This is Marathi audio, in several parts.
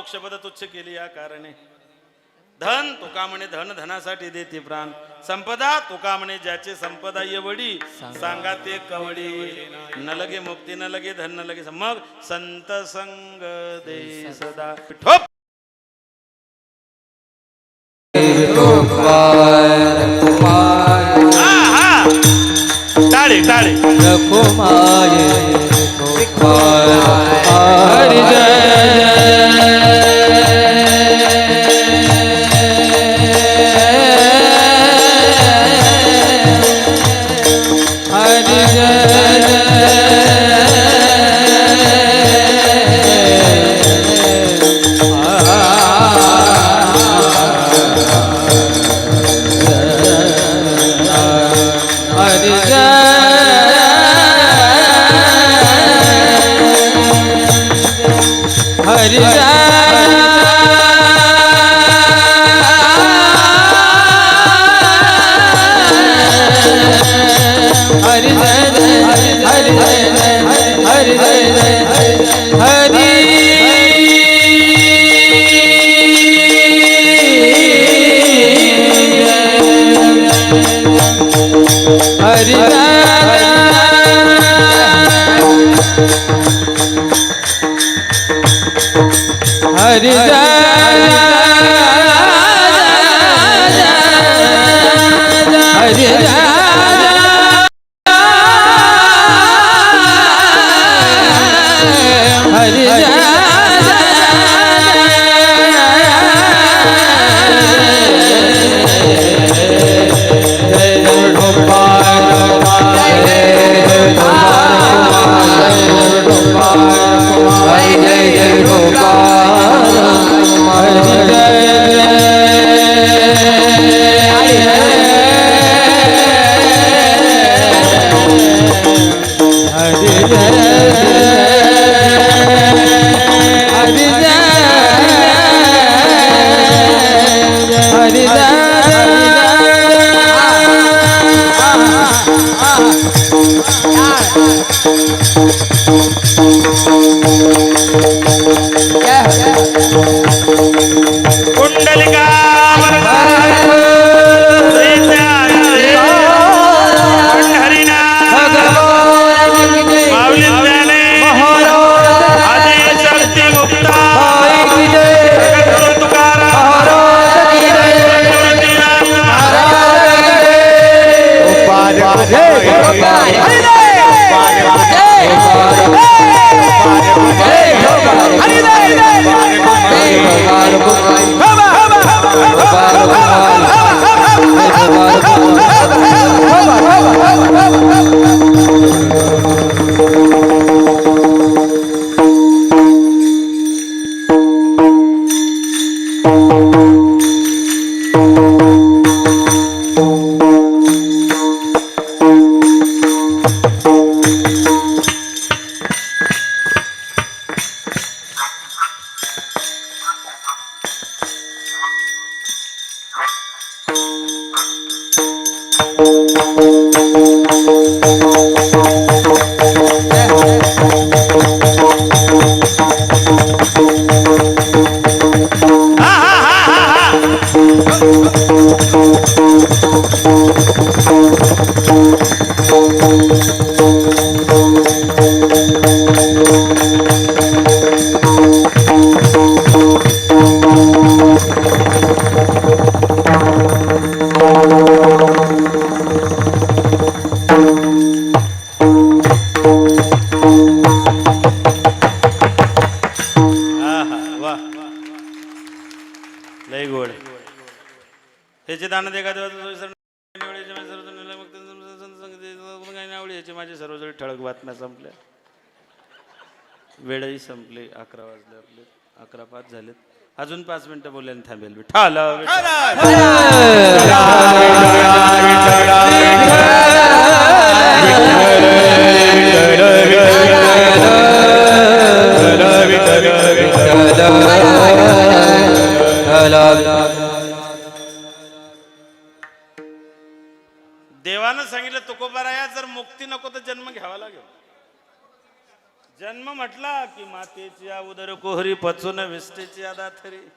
मोक्षपद तुच्छ केली या कारणे. धन तुका म्हणे धन धनासाठी देते प्राण. संपदा तुका म्हणे ज्याचे संपदा येवडी सांगा ते कवडी. न लगे मुक्ती न लगे धन न लगे मग संत संग दे सदा. ठोप! टाळे टाळे. हरिजन ह्याचे दान दे का आवडी याचे माझे सर्वजण ठळक बातम्या संपल्या वेळही संपली अकरा वाजले आपले अकरा पाच झालेत अजून पाच मिनिटं बोलायला थांबेल मी ठाला देवानं सांगितलं तुकोबाराया जर मुक्ती नको तर जन्म घ्यावा लागेल. जन्म म्हटला की मातेची या उदर कोहरी पचून विष्टेची आदा थरी.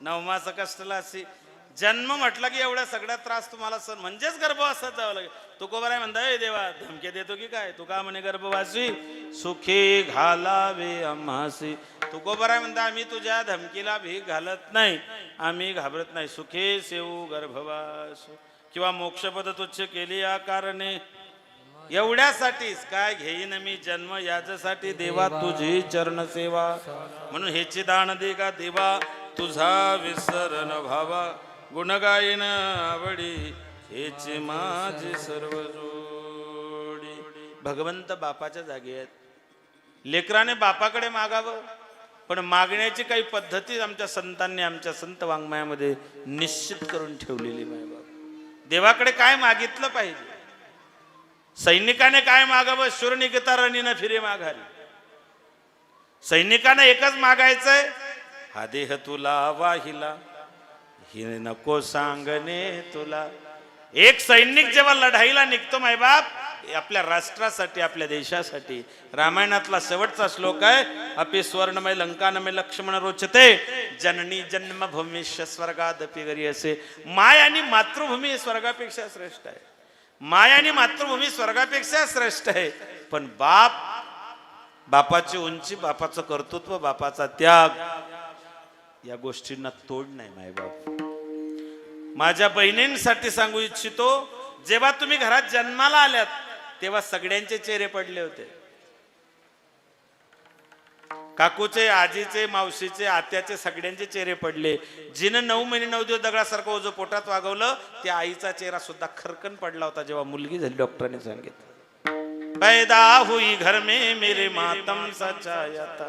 नवमाचं कष्टला अशी. जन्म म्हटला की एवढा सगळा त्रास तुम्हाला सण म्हणजेच गर्भवासात जावं लागेल. तुकोबाराय आहे म्हणता "ए देवा धमके देतो की काय? तू का म्हणे गर्भवासी? सुखी घालावे आम्हासी. तू आहे म्हणता आम्ही तुझ्या धमकीला भीक घालत नाही. आम्ही घाबरत नाही. सुखे सेऊ गर्भवास. किंवा मोक्षपद तुच्छ केली या कारणे. एवढ्यासाठीच काय घेईन मी जन्म? याच्यासाठी देवा तुझी चरण सेवा म्हणून हेची दान दे का देवा? तुझा विसरण भावा गुण गायन आवडी हेची माझी सर्व जोडी. भगवंत बापाच्या जागी आहेत. लेकराने बापाकडे मागावं. पण मागण्याची काही पद्धती आमच्या संतांनी आमच्या संत वाङ्मयामध्ये निश्चित करून ठेवलेली माय बाप देवाकडे काय मागितलं पाहिजे? सैनिकाने काय मागावं? शूर निघता रणीनं फिरे माघारी. सैनिकानं एकच मागायचंय हा देह तुला वाहिला. हि नको सांगणे तुला. एक सैनिक जेव्हा लढाईला निघतो मायबाप आपल्या राष्ट्रासाठी आपल्या देशासाठी. रामायणातला शेवटचा श्लोक आहे अपि स्वर्णमय लंकानमय लक्ष्मण रोचते जननी जन्मभूमी स्वर्गादपी गरी असे माय आणि मातृभूमी स्वर्गापेक्षा श्रेष्ठ आहे. माय आणि मातृभूमी स्वर्गापेक्षा श्रेष्ठ आहे. पण बाप बापाची उंची बापाचं कर्तृत्व बापाचा त्याग या गोष्टींना तोड नाही माय बाप माझ्या बहिणींसाठी सांगू इच्छितो जेव्हा तुम्ही घरात जन्माला आल्यात तेव्हा सगळ्यांचे चेहरे पडले होते. काकूचे आजीचे मावशीचे आत्याचे सगळ्यांचे चेहरे पडले. जिनं नऊ महिने नऊ दिवस दगडासारखं ओझं पोटात वागवलं त्या आईचा चेहरा सुद्धा खरकन पडला होता जेव्हा मुलगी झाली डॉक्टरांनी सांगितलं. पैदा हुई घर में मेरे मातम सचाया था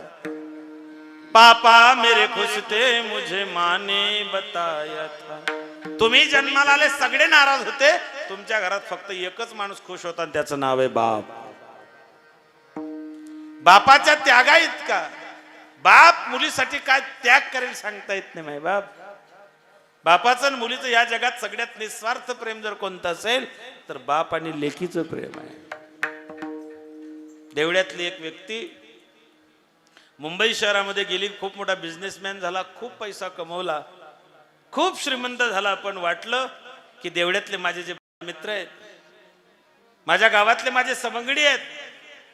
पापा मेरे खुश थे मुझे माने बताया था. तुम्ही जन्माला आले सगळे नाराज होते तुमच्या घरात फक्त एकच माणूस खुश होता आणि त्याचं नाव आहे बाप. बापाच्या त्यागा इतका. बाप मुलीसाठी काय त्याग करेल सांगता येत नाही माय बाप. बापाचं आणि मुलीचं या जगात सगळ्यात निस्वार्थ प्रेम जर कोणतं असेल तर बाप आणि लेखीचं प्रेम आहे. देवळ्यातली एक व्यक्ती मुंबई शहरामध्ये गेली खूप मोठा बिझनेसमॅन झाला खूप पैसा कमवला खूप श्रीमंत झाला पण वाटलं की देवळ्यातले माझे जे मित्र आहेत. माझ्या गावातले माझे सवंगडी आहेत.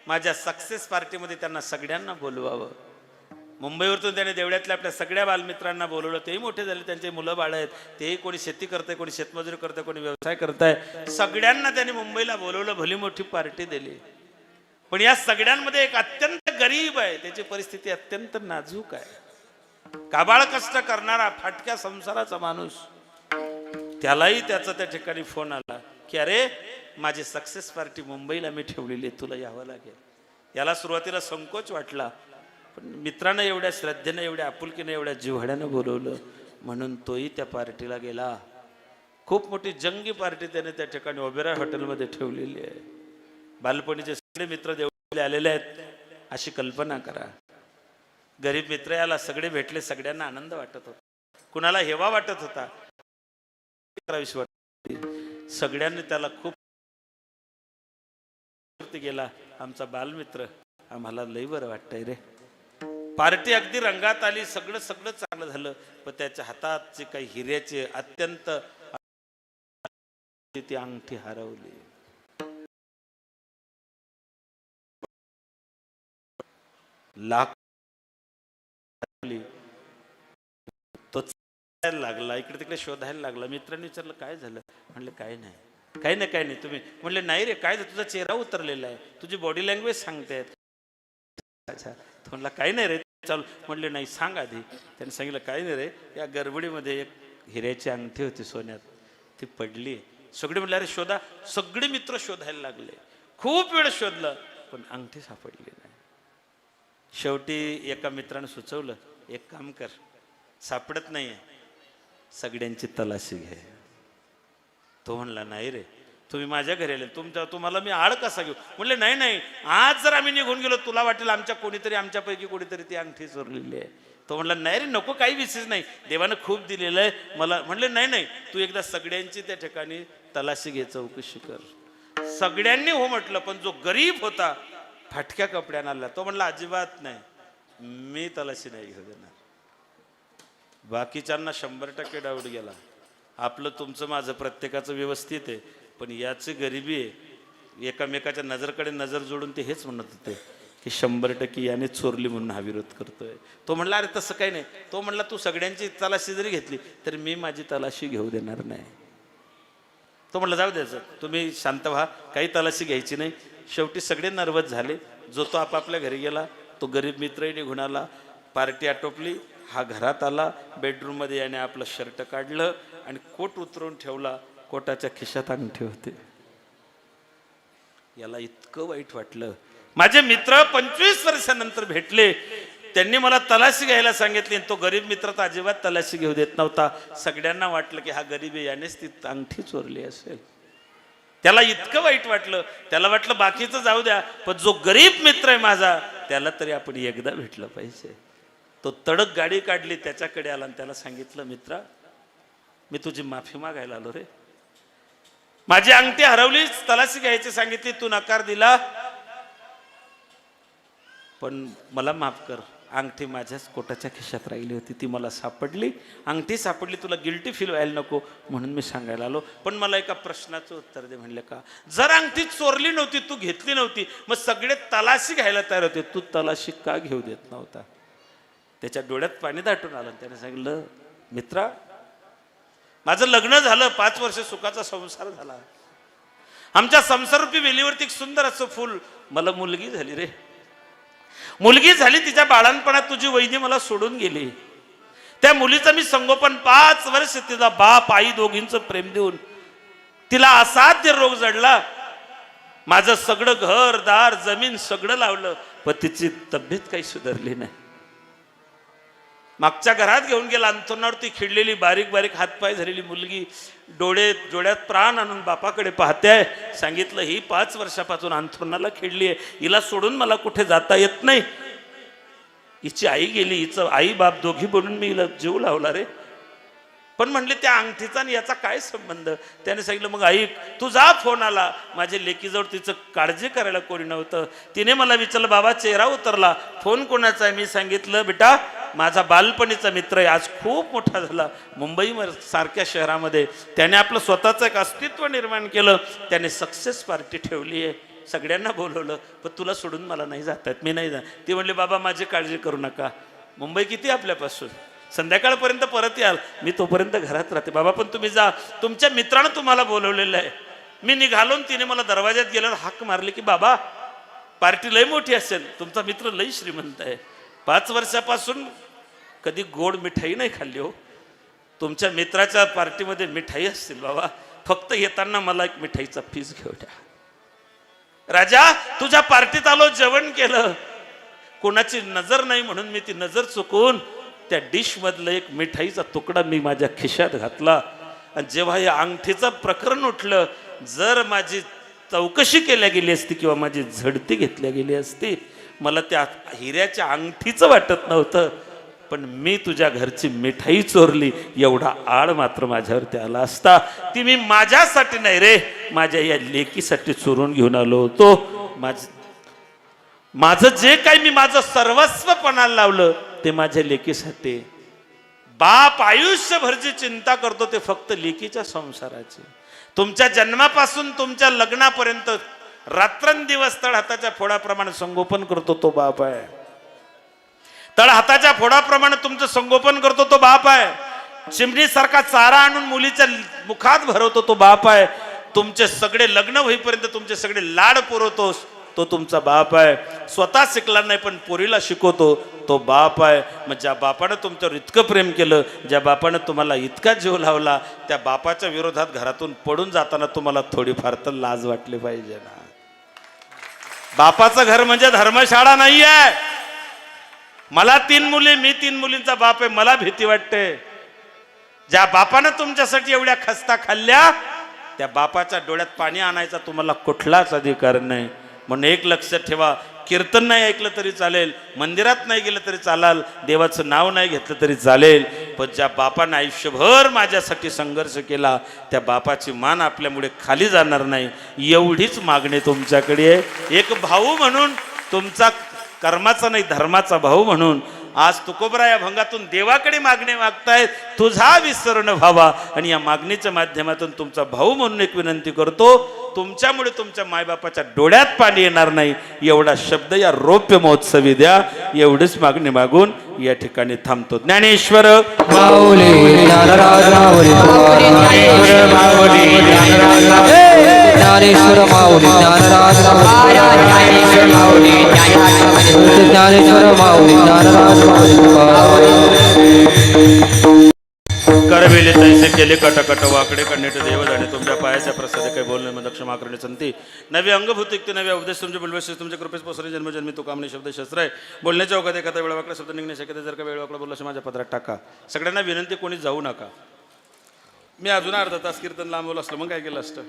माझ्या सक्सेस पार्टीमध्ये त्यांना सगळ्यांना बोलवावं. मुंबईवरतून त्याने देवळ्यातल्या आपल्या सगळ्या बालमित्रांना बोलवलं. तेही मोठे झाले. त्यांचे मुलं बाळ आहेत. तेही कोणी शेती करतंय कोणी शेतमजुरी करतंय कोणी व्यवसाय करताय. सगळ्यांना त्याने मुंबईला बोलवलं. भली मोठी पार्टी दिली. पण या सगळ्यांमध्ये एक अत्यंत गरीब आहे. त्याची परिस्थिती अत्यंत नाजूक आहे. काबाळ कष्ट करणारा फाटक्या संसाराचा माणूस त्यालाही त्याचा त्या ठिकाणी फोन आला की अरे माझी सक्सेस पार्टी मुंबईला मी ठेवलेली आहे तुला यावं लागेल. याला सुरुवातीला संकोच वाटला पण मित्रानं एवढ्या श्रद्धेनं एवढ्या आपुलकीनं एवढ्या जिव्हाड्यानं बोलवलं म्हणून तोही त्या पार्टीला गेला. खूप मोठी जंगी पार्टी त्याने त्या ठिकाणी ओबेरा हॉटेलमध्ये ठेवलेली आहे. बालपणीचे सगळे मित्र देवळाले आलेले आहेत अशी कल्पना करा. गरीब मित्र याला सगळे भेटले सगळ्यांना आनंद वाटत होता. कुणाला हेवा वाटत होता करावीशी वाटत सगळ्यांनी त्याला खूप गेला आमचा बालमित्र आम्हाला लई बरं वाटतंय रे. पार्टी अगदी रंगात आली सगळं सगळं चांगलं झालं. पण त्याच्या हातातचे काही हिऱ्याचे अत्यंत ती अंगठी हरवली. लाख हरवली. तो चालायला लागला इकडे तिकडे शोधायला लागला. मित्रांनी विचारलं काय झालं? म्हणलं काय नाही. काही नाही काय नाही. तुम्ही? म्हणले नाही रे काय तुझा चेहरा उतरलेला आहे. तुझी बॉडी लँग्वेज सांगते अच्छा तो म्हणला काही नाही रे चालू. म्हणले नाही सांग आधी. त्यांनी सांगितलं काही नाही रे या गरबडीमध्ये एक हिऱ्याची अंगठी होती सोन्यात. ती पडली. सगळे म्हणले अरे शोधा. सगळे मित्र शोधायला लागले. खूप वेळ शोधलं पण अंगठी सापडली नाही. शेवटी एका मित्रानं सुचवलं एक काम कर सापडत नाहीये. सगळ्यांची तलाशी घे. तो म्हणला नाही रे तुम्ही माझ्या घरी आले तुमच्या तुम्हाला मी आळ कसा घेऊ? म्हणले नाही नाही आज जर आम्ही निघून गेलो तुला वाटेल आमच्या कोणीतरी आमच्यापैकी कोणीतरी ती अंगठी चोरलेली आहे. तो म्हणला नाही रे नको काही विशेष नाही. देवानं खूप दिलेलं आहे. मला म्हणले नाही नाही तू एकदा सगळ्यांची त्या ठिकाणी तलाशी घे चौकशी कर. सगळ्यांनी हो म्हटलं पण जो गरीब होता फाटक्या कपड्यानं आला. तो म्हणला अजिबात नाही. मी तलाशी नाही घेऊ देणार. बाकीच्यांना शंभर टक्के डाऊट गेला. आपलं तुमचं माझं प्रत्येकाचं व्यवस्थित आहे पण याची गरिबी आहे. एकामेकाच्या नजरकडे नजर जोडून ते हेच म्हणत होते की शंभर टक्के याने चोरली म्हणून हा विरोध करतोय. तो म्हणला अरे तसं काही नाही. तो म्हणला तू सगळ्यांची तलाशी जरी घेतली तरी मी माझी तलाशी घेऊ देणार नाही. तो म्हणलं जाऊ द्यायचं तुम्ही शांत व्हा. काही तलाशी घ्यायची नाही. शेवटी सगळे नर्वस झाले. जो तो आपापल्या घरी गेला तो गरीब मित्रही निघून आला. पार्टी आटोपली. हा घरात आला बेडरूममध्ये याने आपलं शर्ट काढलं आणि कोट उतरून ठेवला कोटाच्या खिशात अंगठी होते. याला इतकं वाईट वाटलं. माझे मित्र पंचवीस वर्षानंतर भेटले. त्यांनी मला तलाशी घ्यायला सांगितली आणि तो गरीब मित्र तर अजिबात तलाशी घेऊ देत नव्हता. सगळ्यांना वाटलं की हा गरीब आहे यानेच ती अंगठी चोरली असेल. त्याला इतकं वाईट वाटलं. त्याला वाटलं बाकीचं जाऊ द्या पण जो गरीब मित्र आहे माझा त्याला तरी आपण एकदा भेटलं पाहिजे. तो तडक गाडी काढली त्याच्याकडे आला आणि त्याला सांगितलं मित्रा मी तुझी माफी मागायला आलो रे. माझी अंगठी हरवली तलाशी घ्यायची सांगितली तू नकार दिला. पण मला माफ कर अंगठी माझ्याच कोटाच्या खिशात राहिली होती ती मला सापडली. अंगठी सापडली तुला गिल्टी फील व्हायला नको म्हणून मी सांगायला आलो. पण मला एका प्रश्नाचं उत्तर दे म्हणले का जर अंगठी चोरली नव्हती तू घेतली नव्हती मग सगळे तलाशी घ्यायला तयार होते. तू तलाशी का घेऊ देत नव्हता? त्याच्या डोळ्यात पाणी दाटून आलं त्याने सांगितलं मित्रा माझं लग्न झालं पाच वर्ष सुखाचा संसार झाला. आमच्या संसारूपी वेलीवरती एक सुंदर असं फुल मला मुलगी झाली रे. मुलगी झाली तिच्या बाळांपणात तुझी वैदी मला सोडून गेली. त्या मुलीचं मी संगोपन पाच वर्ष तिचा बाप आई दोघींचं प्रेम देऊन तिला असाध्य रोग जडला. माझं सगळं घर दार जमीन सगळं लावलं पण तिची तब्येत काही सुधारली नाही. मागच्या घरात घेऊन गेला अंथरुणावरती खिडलेली बारीक बारीक हातपाय झालेली मुलगी डोळे डोळ्यात प्राण आणून बापाकडे पाहते. आहे सांगितलं ही पाच वर्षापासून अंथरुणाला खिडली आहे. हिला सोडून मला कुठे जाता येत नाही. हिची आई गेली हिचं आई बाप दोघी बोलून मी हिला जीव लावला रे. पण म्हणले त्या अंगठीचा आणि याचा काय संबंध? त्याने सांगितलं मग आई तुझा फोन आला. माझ्या लेकीजवळ तिचं काळजी करायला कोणी नव्हतं. तिने मला विचारलं बाबा चेहरा उतरला. फोन कोणाचा आहे? मी सांगितलं बेटा माझा बालपणीचा मित्र आहे. आज खूप मोठा झाला. मुंबई सारख्या शहरामध्ये. त्याने आपलं स्वतःचं एक अस्तित्व निर्माण केलं. त्याने सक्सेस पार्टी ठेवली आहे. सगळ्यांना बोलवलं. पण तुला सोडून मला नाही जात मी नाही जा ती म्हणली बाबा माझी काळजी करू नका. मुंबई किती आपल्यापासून? संध्याकाळपर्यंत परत याल. मी तोपर्यंत घरात राहते. बाबा पण तुम्ही जा. तुमच्या मित्रानं तुम्हाला बोलवलेलं आहे. मी निघालो तिने मला दरवाज्यात गेल्यावर हाक मारली की बाबा पार्टी लय मोठी असेल. तुमचा मित्र लय श्रीमंत आहे. पाच वर्षापासून कधी गोड मिठाई नाही खाल्ली हो. तुमच्या मित्राच्या पार्टीमध्ये मिठाई असतील बाबा. फक्त येताना मला एक मिठाईचा फीस घेऊ द्या राजा तुझ्या पार्टीत आलो जेवण केलं. कोणाची नजर नाही म्हणून मी ती नजर चुकून त्या डिश मधलं एक मिठाईचा तुकडा मी माझ्या खिशात घातला. आणि जेव्हा या अंगठीचं प्रकरण उठलं जर माझी चौकशी केल्या गेली असती किंवा माझी झडती घेतल्या गेली असती मला त्या हिऱ्याच्या अंगठीचं वाटत नव्हतं. पण मी तुझ्या घरची मिठाई चोरली एवढा आळ मात्र माझ्यावरती आला असता. ती मी माझ्यासाठी नाही रे माझ्या या लेकीसाठी चोरून घेऊन आलो होतो. माझ माझं जे काही मी माझं सर्वस्व पणाला लावलं ते माझ्या लेकीसाठी. बाप आयुष्यभर जी चिंता करतो ते फक्त लेकीच्या संसाराची. तुमच्या जन्मापासून तुमच्या लग्नापर्यंत रात्रंदिवस तळ हाताच्या फोडाप्रमाणे संगोपन करतो तो बाप आहे. तळ हाताच्या फोडाप्रमाणे तुमचं संगोपन करतो तो बाप आहे. चिमणीसारखा चारा आणून मुलीच्या मुखात भरवतो तो बाप आहे. तुमचे सगळे लग्न होईपर्यंत तुमचे सगळे लाड पुरवतोस तो तुमचा बाप आहे. स्वतः शिकला नाही पण पोरीला शिकवतो तो बाप आहे. मग ज्या बापानं तुमच्यावर इतकं प्रेम केलं ज्या बापानं तुम्हाला इतका जीव लावला त्या बापाच्या विरोधात घरातून पडून जाताना तुम्हाला थोडीफार तर लाज वाटली पाहिजे ना. बापाचं घर म्हणजे धर्मशाळा नाही आहे मला तीन मुली मी तीन मुलींचा बाप आहे मला भीती वाटते. ज्या बापानं तुमच्यासाठी एवढ्या खस्ता खाल्ल्या त्या बापाच्या डोळ्यात पाणी आणायचा तुम्हाला कुठलाच अधिकार नाही. म्हणून एक लक्षात ठेवा. कीर्तन नाही ऐकलं तरी चालेल मंदिरात नाही गेलं तरी चालाल देवाचं नाव नाही घेतलं तरी चालेल. पण ज्या बापानं आयुष्यभर माझ्यासाठी संघर्ष केला त्या बापाची मान आपल्यामुळे खाली जाणार नाही. एवढीच मागणी तुमच्याकडे आहे. एक भाऊ म्हणून तुमचा कर्माचा नाही धर्माचा भाऊ म्हणून. आज तुकोबरा या भंगातून देवाकडे मागणे मागतायत तुझा विसर न व्हावा. आणि या मागणीच्या माध्यमातून तुमचा भाऊ म्हणून एक विनंती करतो तुमच्यामुळे तुमच्या मायबापाच्या डोळ्यात पाणी येणार नाही. एवढा शब्द या रौप्य महोत्सवी द्या. एवढीच मागणी मागून या ठिकाणी थांबतो. ज्ञानेश्वर. माऊली ज्ञानेश्वर माऊली ज्ञानराज ज्ञानेश्वर माऊली ज्ञानराज ज्ञानेश्वर माऊली ज्ञानराज करविले तैसे केले कटकट वाकडे कन्नेट देव जाणे तुमच्या पायाच्या प्रसाद काही बोलणे मग दक्ष माकरणे संती। नवी अंगभूत ते नवे उपदेश तुमचे बोलवेश तुमच्या कृपेस पोसरे जन्मजन्मी तो कामने शब्द शस्त्र आहे। बोलण्याच्या अवघात एखादा वेळ वाकडा शब्द निघणे शक्यता जर का वेळ वाकडा बोलला माझ्या पत्रात टाका। सगळ्यांना विनंती कोणी जाऊ नका। मी अजून अर्धा तास कीर्तन लांबवलं असलं मग काय केलं असतं?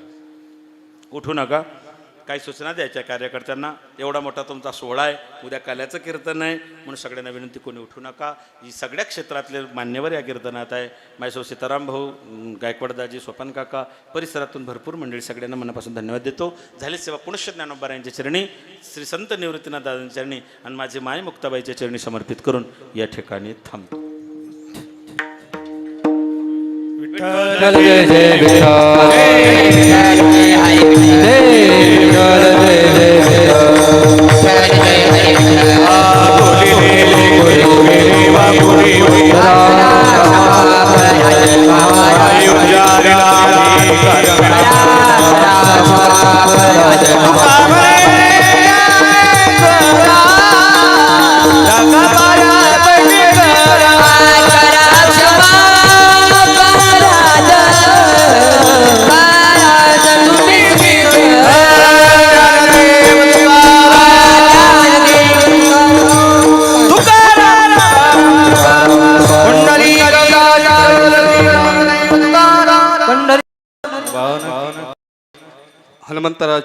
उठू नका काही सूचना द्यायच्या कार्यकर्त्यांना एवढा मोठा तुमचा सोहळा आहे उद्या काल्याचं कीर्तन आहे म्हणून सगळ्यांना विनंती कोणी उठू नका ही सगळ्या क्षेत्रातले मान्यवर या कीर्तनात आहे माझ्यासोबत सीताराम भाऊ गायकवाडदाजी स्वपन काका परिसरातून भरपूर मंडळी सगळ्यांना मनापासून धन्यवाद देतो झाली सेवा पुनश्च ज्ञानोबा यांच्या चरणी श्री संत निवृत्तीनाथ दादांच्या चरणी आणि माझी माय मुक्ताबाईच्या चरणी समर्पित करून या ठिकाणी थांबतो जय जय विठ्ठल जय Hey.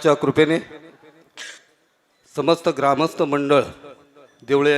देवाच्या कृपेने समस्त ग्रामस्थ मंडळ देवळे